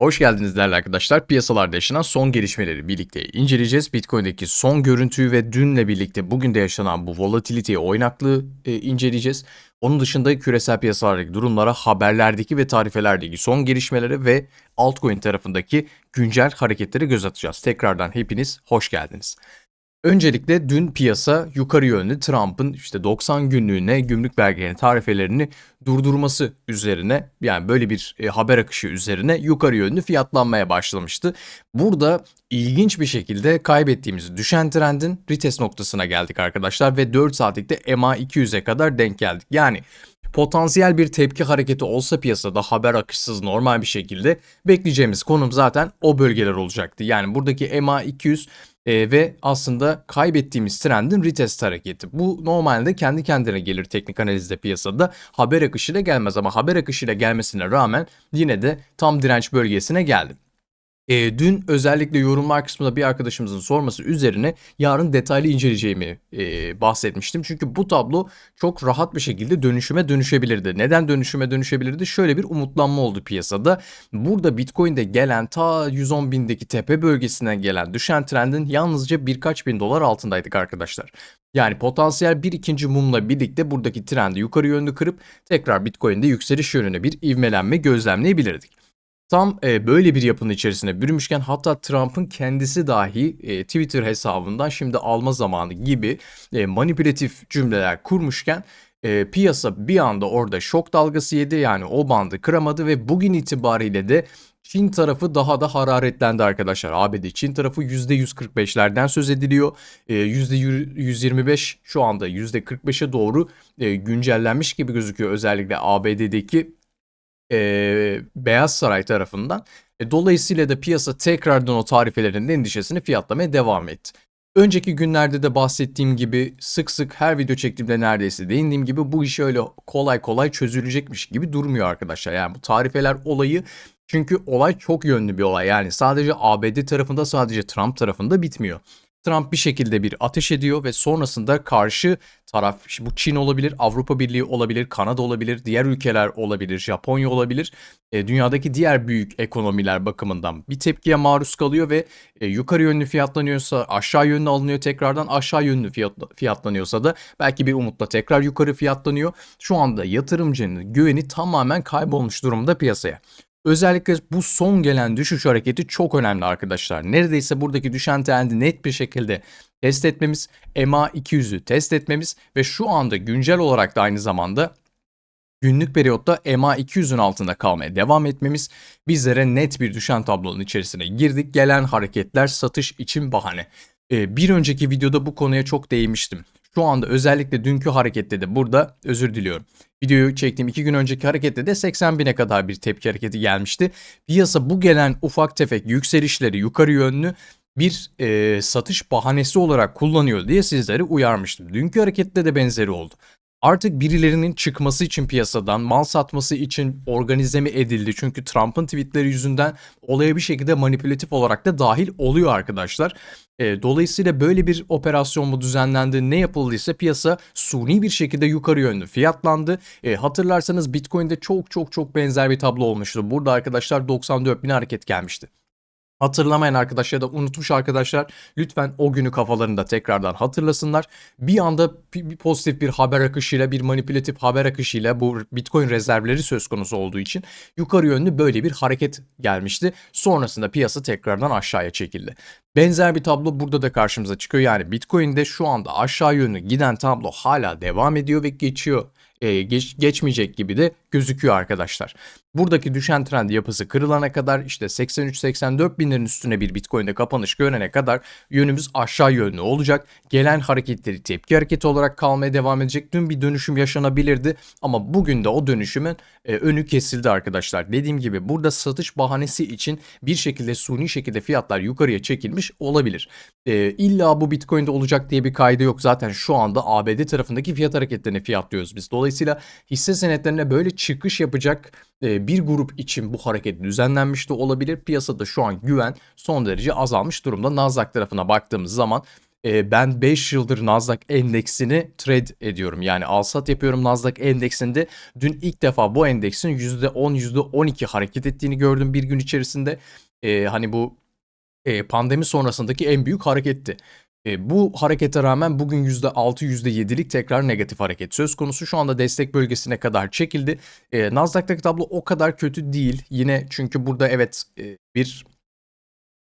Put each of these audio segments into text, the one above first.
Hoş geldiniz değerli arkadaşlar. Piyasalarda yaşanan son gelişmeleri birlikte inceleyeceğiz. Bitcoin'deki son görüntüyü ve dünle birlikte bugün de yaşanan bu volatiliteyi, oynaklığı e, inceleyeceğiz. Onun dışında küresel piyasalardaki durumlara, haberlerdeki ve tarifelerdeki son gelişmelere ve altcoin tarafındaki güncel hareketlere göz atacağız. Tekrardan hepiniz hoş geldiniz. Öncelikle dün piyasa yukarı yönlü Trump'ın işte 90 günlüğüne gümrük vergilerinin tarifelerini durdurması üzerine yani böyle bir e, haber akışı üzerine yukarı yönlü fiyatlanmaya başlamıştı. Burada ilginç bir şekilde kaybettiğimiz düşen trendin retest noktasına geldik arkadaşlar ve 4 saatlikte MA200'e kadar denk geldik. Yani potansiyel bir tepki hareketi olsa piyasada haber akışsız normal bir şekilde bekleyeceğimiz konum zaten o bölgeler olacaktı. Yani buradaki MA200 e, ve aslında kaybettiğimiz trendin retest hareketi. Bu normalde kendi kendine gelir teknik analizde piyasada haber akışıyla gelmez ama haber akışıyla gelmesine rağmen yine de tam direnç bölgesine geldi. E, dün özellikle yorumlar kısmında bir arkadaşımızın sorması üzerine yarın detaylı inceleyeceğimi e, bahsetmiştim. Çünkü bu tablo çok rahat bir şekilde dönüşüme dönüşebilirdi. Neden dönüşüme dönüşebilirdi? Şöyle bir umutlanma oldu piyasada. Burada Bitcoin'de gelen ta 110 bindeki tepe bölgesinden gelen düşen trendin yalnızca birkaç bin dolar altındaydık arkadaşlar. Yani potansiyel bir ikinci mumla birlikte buradaki trendi yukarı yönlü kırıp tekrar Bitcoin'de yükseliş yönüne bir ivmelenme gözlemleyebilirdik. Tam e, böyle bir yapının içerisine bürünmüşken hatta Trump'ın kendisi dahi e, Twitter hesabından şimdi alma zamanı gibi e, manipülatif cümleler kurmuşken e, piyasa bir anda orada şok dalgası yedi yani o bandı kıramadı ve bugün itibariyle de Çin tarafı daha da hararetlendi arkadaşlar. ABD Çin tarafı %145'lerden söz ediliyor. E, %125 şu anda %45'e doğru e, güncellenmiş gibi gözüküyor özellikle ABD'deki e, Beyaz Saray tarafından. E, dolayısıyla da piyasa tekrardan o tarifelerin endişesini fiyatlamaya devam etti. Önceki günlerde de bahsettiğim gibi sık sık her video çektiğimde neredeyse değindiğim gibi bu iş öyle kolay kolay çözülecekmiş gibi durmuyor arkadaşlar. Yani bu tarifeler olayı çünkü olay çok yönlü bir olay. Yani sadece ABD tarafında sadece Trump tarafında bitmiyor. Trump bir şekilde bir ateş ediyor ve sonrasında karşı taraf bu Çin olabilir, Avrupa Birliği olabilir, Kanada olabilir, diğer ülkeler olabilir, Japonya olabilir. E, dünyadaki diğer büyük ekonomiler bakımından bir tepkiye maruz kalıyor ve e, yukarı yönlü fiyatlanıyorsa aşağı yönlü alınıyor tekrardan aşağı yönlü fiyat, fiyatlanıyorsa da belki bir umutla tekrar yukarı fiyatlanıyor. Şu anda yatırımcının güveni tamamen kaybolmuş durumda piyasaya. Özellikle bu son gelen düşüş hareketi çok önemli arkadaşlar. Neredeyse buradaki düşen trendi net bir şekilde test etmemiz, MA200'ü test etmemiz ve şu anda güncel olarak da aynı zamanda günlük periyotta MA200'ün altında kalmaya devam etmemiz bizlere net bir düşen tablonun içerisine girdik. Gelen hareketler satış için bahane. Ee, bir önceki videoda bu konuya çok değinmiştim. Şu anda özellikle dünkü harekette de burada özür diliyorum. Videoyu çektiğim iki gün önceki harekette de 80 bine kadar bir tepki hareketi gelmişti. Piyasa bu gelen ufak tefek yükselişleri yukarı yönlü bir e, satış bahanesi olarak kullanıyor diye sizleri uyarmıştım. Dünkü harekette de benzeri oldu. Artık birilerinin çıkması için piyasadan mal satması için organize mi edildi? Çünkü Trump'ın tweetleri yüzünden olaya bir şekilde manipülatif olarak da dahil oluyor arkadaşlar. E, dolayısıyla böyle bir operasyon mu düzenlendi? Ne yapıldıysa piyasa suni bir şekilde yukarı yönlü fiyatlandı. E, hatırlarsanız Bitcoin'de çok çok çok benzer bir tablo olmuştu. Burada arkadaşlar 94 bin hareket gelmişti. Hatırlamayan arkadaşlar ya da unutmuş arkadaşlar lütfen o günü kafalarında tekrardan hatırlasınlar. Bir anda bir pozitif bir haber akışıyla bir manipülatif haber akışıyla bu Bitcoin rezervleri söz konusu olduğu için yukarı yönlü böyle bir hareket gelmişti. Sonrasında piyasa tekrardan aşağıya çekildi. Benzer bir tablo burada da karşımıza çıkıyor. Yani Bitcoin'de şu anda aşağı yönlü giden tablo hala devam ediyor ve geçiyor e, geç, geçmeyecek gibi de gözüküyor arkadaşlar. Buradaki düşen trend yapısı kırılana kadar işte 83-84 binlerin üstüne bir Bitcoin'de kapanış görene kadar yönümüz aşağı yönlü olacak. Gelen hareketleri tepki hareketi olarak kalmaya devam edecek. Dün bir dönüşüm yaşanabilirdi ama bugün de o dönüşümün e, önü kesildi arkadaşlar. Dediğim gibi burada satış bahanesi için bir şekilde suni şekilde fiyatlar yukarıya çekilmiş olabilir. E, illa bu Bitcoin'de olacak diye bir kaydı yok. Zaten şu anda ABD tarafındaki fiyat hareketlerini fiyatlıyoruz biz. Dolayısıyla hisse senetlerine böyle çıkış yapacak e, bir grup için bu hareket düzenlenmiş de olabilir. Piyasada şu an güven son derece azalmış durumda. Nasdaq tarafına baktığımız zaman e, ben 5 yıldır Nasdaq endeksini trade ediyorum. Yani alsat yapıyorum Nasdaq endeksinde. Dün ilk defa bu endeksin %10, %12 hareket ettiğini gördüm bir gün içerisinde. E, hani bu pandemi sonrasındaki en büyük hareketti. E, bu harekete rağmen bugün %6, %7'lik tekrar negatif hareket söz konusu. Şu anda destek bölgesine kadar çekildi. E, Nasdaq'taki tablo o kadar kötü değil. Yine çünkü burada evet e, bir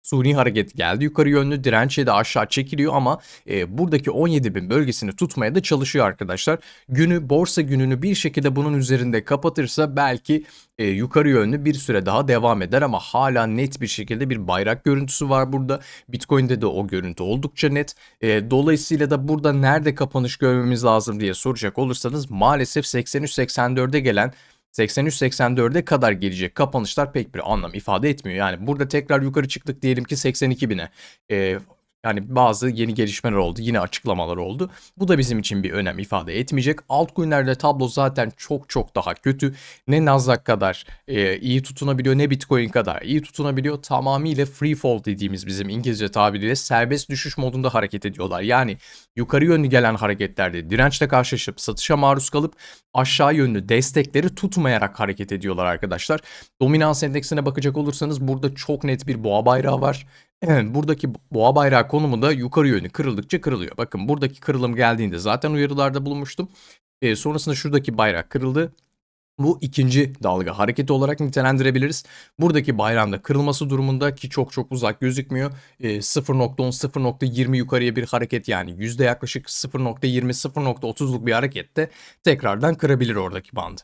suni hareket geldi. Yukarı yönlü dirençe de aşağı çekiliyor ama e, buradaki 17.000 bölgesini tutmaya da çalışıyor arkadaşlar. Günü borsa gününü bir şekilde bunun üzerinde kapatırsa belki e, yukarı yönlü bir süre daha devam eder ama hala net bir şekilde bir bayrak görüntüsü var burada. Bitcoin'de de o görüntü oldukça net. E, dolayısıyla da burada nerede kapanış görmemiz lazım diye soracak olursanız maalesef 83-84'e gelen 83-84'e kadar gelecek kapanışlar pek bir anlam ifade etmiyor. Yani burada tekrar yukarı çıktık diyelim ki 82 bine. Ee, yani bazı yeni gelişmeler oldu, yine açıklamalar oldu. Bu da bizim için bir önem ifade etmeyecek. Altcoin'lerde tablo zaten çok çok daha kötü. Ne Nasdaq kadar e, iyi tutunabiliyor ne Bitcoin kadar iyi tutunabiliyor. Tamamıyla free fall dediğimiz bizim İngilizce tabiriyle serbest düşüş modunda hareket ediyorlar. Yani yukarı yönlü gelen hareketlerde dirençle karşılaşıp satışa maruz kalıp aşağı yönlü destekleri tutmayarak hareket ediyorlar arkadaşlar. Dominans endeksine bakacak olursanız burada çok net bir boğa bayrağı var. Buradaki boğa bayrağı konumu da yukarı yönlü kırıldıkça kırılıyor. Bakın buradaki kırılım geldiğinde zaten uyarılarda bulunmuştum. E, sonrasında şuradaki bayrak kırıldı. Bu ikinci dalga hareketi olarak nitelendirebiliriz. Buradaki bayrağın kırılması durumunda ki çok çok uzak gözükmüyor. E, 0.10 0.20 yukarıya bir hareket yani yüzde yaklaşık 0.20 0.30'luk bir harekette tekrardan kırabilir oradaki bandı.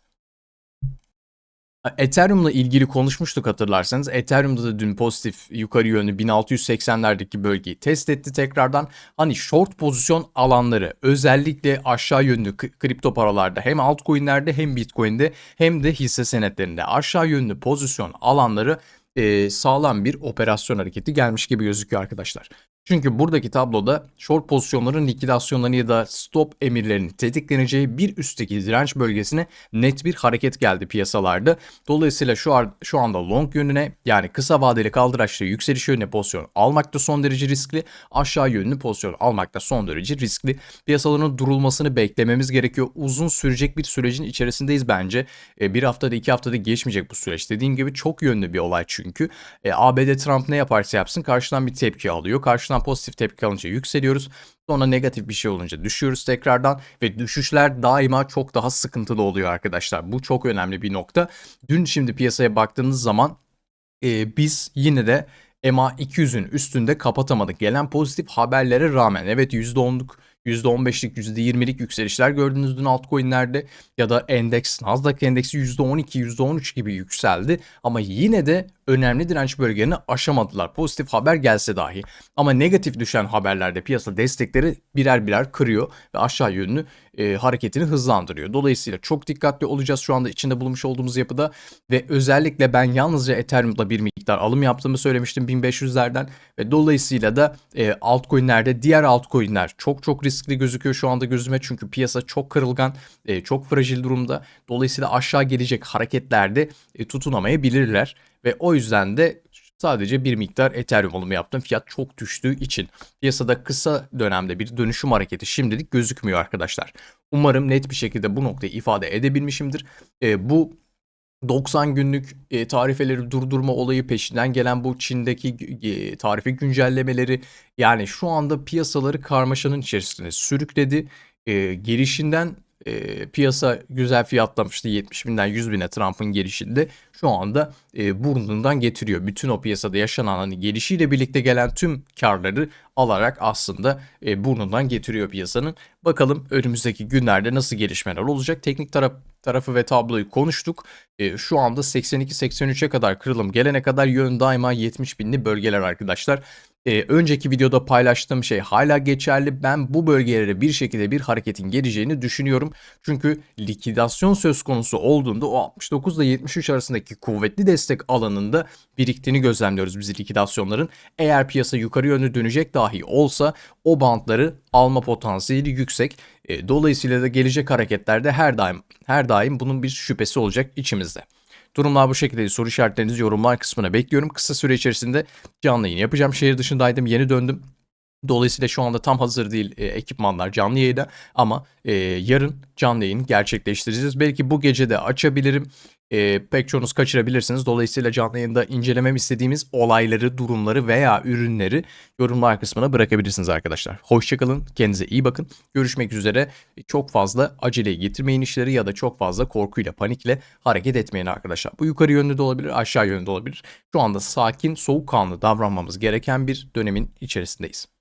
Ethereum'la ilgili konuşmuştuk hatırlarsanız. Ethereum'da da dün pozitif yukarı yönlü 1680'lerdeki bölgeyi test etti tekrardan. Hani short pozisyon alanları özellikle aşağı yönlü kripto paralarda hem altcoin'lerde hem Bitcoin'de hem de hisse senetlerinde aşağı yönlü pozisyon alanları e, sağlam bir operasyon hareketi gelmiş gibi gözüküyor arkadaşlar. Çünkü buradaki tabloda short pozisyonların likidasyonlarını ya da stop emirlerinin tetikleneceği bir üstteki direnç bölgesine net bir hareket geldi piyasalarda. Dolayısıyla şu, an, şu anda long yönüne yani kısa vadeli kaldıraçlı yükseliş yönüne pozisyon almakta son derece riskli. Aşağı yönlü pozisyon almakta son derece riskli. Piyasaların durulmasını beklememiz gerekiyor. Uzun sürecek bir sürecin içerisindeyiz bence. E, bir haftada iki haftada geçmeyecek bu süreç. Dediğim gibi çok yönlü bir olay çünkü. E, ABD Trump ne yaparsa yapsın karşıdan bir tepki alıyor. Karşıdan baştan pozitif tepki alınca yükseliyoruz. Sonra negatif bir şey olunca düşüyoruz tekrardan ve düşüşler daima çok daha sıkıntılı oluyor arkadaşlar. Bu çok önemli bir nokta. Dün şimdi piyasaya baktığınız zaman e, biz yine de EMA 200'ün üstünde kapatamadık. Gelen pozitif haberlere rağmen evet %10'luk %15'lik, %20'lik yükselişler gördünüz dün altcoin'lerde ya da endeks, Nasdaq endeksi %12, %13 gibi yükseldi ama yine de önemli direnç bölgelerini aşamadılar. Pozitif haber gelse dahi. Ama negatif düşen haberlerde piyasa destekleri birer birer kırıyor ve aşağı yönlü e, hareketini hızlandırıyor. Dolayısıyla çok dikkatli olacağız şu anda içinde bulmuş olduğumuz yapıda ve özellikle ben yalnızca Ethereum'da bir miktar alım yaptığımı söylemiştim 1500'lerden ve dolayısıyla da e, altcoin'lerde diğer altcoin'ler çok çok riskli gözüküyor şu anda gözüme çünkü piyasa çok kırılgan, e, çok fragil durumda. Dolayısıyla aşağı gelecek hareketlerde e, tutunamayabilirler. Ve o yüzden de sadece bir miktar Ethereum alımı yaptım. Fiyat çok düştüğü için. Piyasada kısa dönemde bir dönüşüm hareketi şimdilik gözükmüyor arkadaşlar. Umarım net bir şekilde bu noktayı ifade edebilmişimdir. E, bu 90 günlük e, tarifeleri durdurma olayı peşinden gelen bu Çin'deki e, tarife güncellemeleri yani şu anda piyasaları karmaşanın içerisine sürükledi. E, gelişinden e, piyasa güzel fiyatlamıştı 70 binden 100 bine Trump'ın gelişinde şu anda e, burnundan getiriyor. Bütün o piyasada yaşanan hani gelişiyle birlikte gelen tüm karları alarak aslında e, burnundan getiriyor piyasanın. Bakalım önümüzdeki günlerde nasıl gelişmeler olacak. Teknik taraf tarafı ve tabloyu konuştuk. E, şu anda 82-83'e kadar kırılım gelene kadar yön daima 70 binli bölgeler arkadaşlar e, önceki videoda paylaştığım şey hala geçerli. Ben bu bölgelere bir şekilde bir hareketin geleceğini düşünüyorum. Çünkü likidasyon söz konusu olduğunda o 69 ile 73 arasındaki kuvvetli destek alanında biriktiğini gözlemliyoruz biz likidasyonların. Eğer piyasa yukarı yönlü dönecek dahi olsa o bantları alma potansiyeli yüksek. E, dolayısıyla da gelecek hareketlerde her daim her daim bunun bir şüphesi olacak içimizde. Durumlar bu şekilde. Soru işaretlerinizi yorumlar kısmına bekliyorum. Kısa süre içerisinde canlı yayın yapacağım. Şehir dışındaydım. Yeni döndüm. Dolayısıyla şu anda tam hazır değil e, ekipmanlar canlı yayında ama e, yarın canlı yayın gerçekleştireceğiz. Belki bu gece de açabilirim. E, pek çoğunuz kaçırabilirsiniz. Dolayısıyla canlı yayında incelemem istediğimiz olayları, durumları veya ürünleri yorumlar kısmına bırakabilirsiniz arkadaşlar. Hoşçakalın, kendinize iyi bakın. Görüşmek üzere. Çok fazla aceleye getirmeyin işleri ya da çok fazla korkuyla, panikle hareket etmeyin arkadaşlar. Bu yukarı yönlü de olabilir, aşağı yönlü de olabilir. Şu anda sakin, soğukkanlı davranmamız gereken bir dönemin içerisindeyiz.